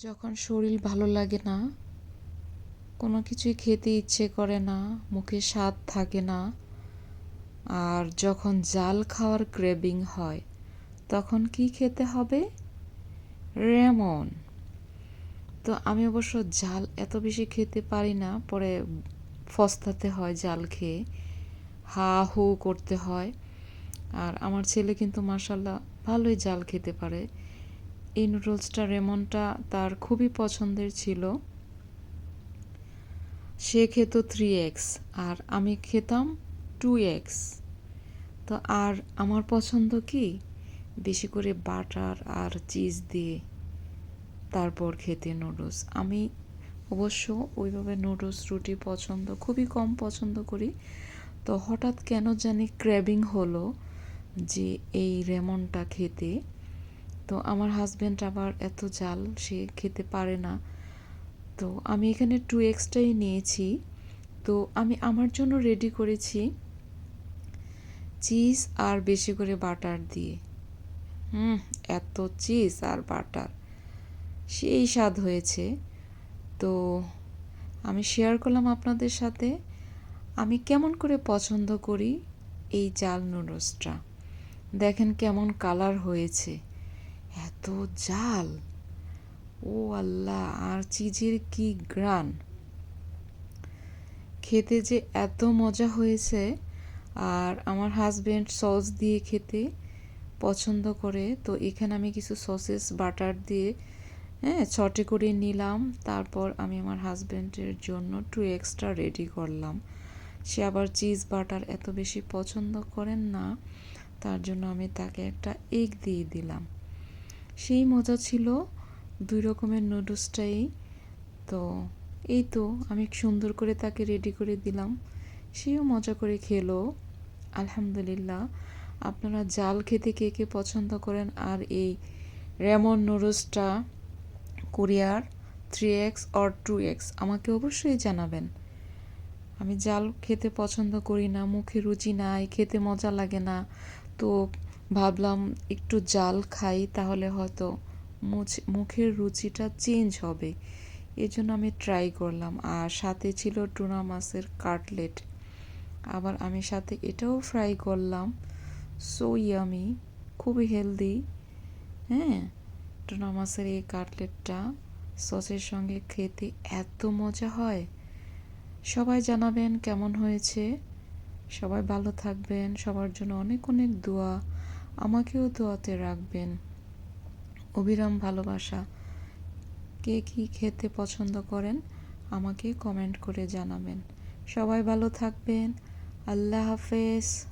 যখন শরীর ভালো লাগে না, কোনো কিছুই খেতে ইচ্ছে করে না, মুখে স্বাদ থাকে না, আর যখন জাল খাওয়ার ক্রেভিং হয়, তখন কি খেতে হবে? রেমন। তো আমি অবশ্য জাল এত বেশি খেতে পারি না, পরে ফস্তাতে হয় জাল খেয়ে হা হু করতে হয়। আর আমার ছেলে কিন্তু মার্শাল্লাহ ভালোই জাল খেতে পারে। এই নুডলসটা রেমনটা তার খুবই পছন্দের ছিল। সে খেত থ্রি এক্স আর আমি খেতাম টু এক্স তো আর আমার পছন্দ কি? বেশি করে বাটার আর চিজ দিয়ে তারপর খেতে নুডলস আমি অবশ্য ওইভাবে নুডলস রুটি পছন্দ, খুবই কম পছন্দ করি। তো হঠাৎ কেন জানি ক্র্যাবিং হলো যে এই রেমনটা খেতে। তো আমার হাজব্যান্ড আবার এত জাল, সে খেতে পারে না। তো আমি এখানে টু এক্সটাই নিয়েছি। তো আমি আমার জন্য রেডি করেছি চিজ আর বেশি করে বাটার দিয়ে। হুম, এত চিজ আর বাটার সেই স্বাদ হয়েছে। তো আমি শেয়ার করলাম আপনাদের সাথে। আমি কেমন করে পছন্দ করি এই জাল নুডলসটা। দেখেন কেমন কালার হয়েছে। এত জাল। ও আল্লাহ, আর চিজের কি গ্রান খেতে যে এত মজা হয়েছে, আর আমার হাজব্যান্ড সস দিয়ে খেতে পছন্দ করে, তো এখানে আমি কিছু সসেস বাটার দিয়ে হ্যাঁ ছটে করে নিলাম। তারপর আমি আমার হাজব্যান্ডের জন্য টু এক্সট্রা রেডি করলাম। সে আবার চিজ বাটার এত বেশি পছন্দ করেন না, তার জন্য আমি তাকে একটা এগ দিয়ে দিলাম। সেই মজা ছিল দুই রকমের নুডলসটাই তো এই তো আমি সুন্দর করে তাকে রেডি করে দিলাম। সেও মজা করে খেলো। আলহামদুলিল্লাহ। আপনারা জাল খেতে কে কে পছন্দ করেন আর এই রেমন নুডলসটা কোরিয়ার three X or two X আমাকে অবশ্যই জানাবেন। আমি জাল খেতে পছন্দ করি না, মুখে রুচি নাই, খেতে মজা লাগে না। তো ভাবলাম একটু জাল খাই, তাহলে হয়তো মুখের রুচিটা চেঞ্জ হবে। এই জন্য আমি ট্রাই করলাম। আর সাথে ছিল টুনা মাছের কাটলেট। আবার আমি সাথে এটাও ফ্রাই করলাম। সো ইয়ামি খুবই হেলদি হ্যাঁ টুনা মাছের এই কাটলেটটা সসের সঙ্গে খেতে এত মজা হয়। সবাই জানাবেন কেমন হয়েছে। সবাই ভালো থাকবেন। সবার জন্য অনেক অনেক দোয়া। আমাকেও দোয়াতে রাখবেন। অবিরাম ভালোবাসা। কে কি খেতে পছন্দ করেন, আমাকে কমেন্ট করে জানাবেন। সবাই ভালো থাকবেন। আল্লাহ হাফেজ।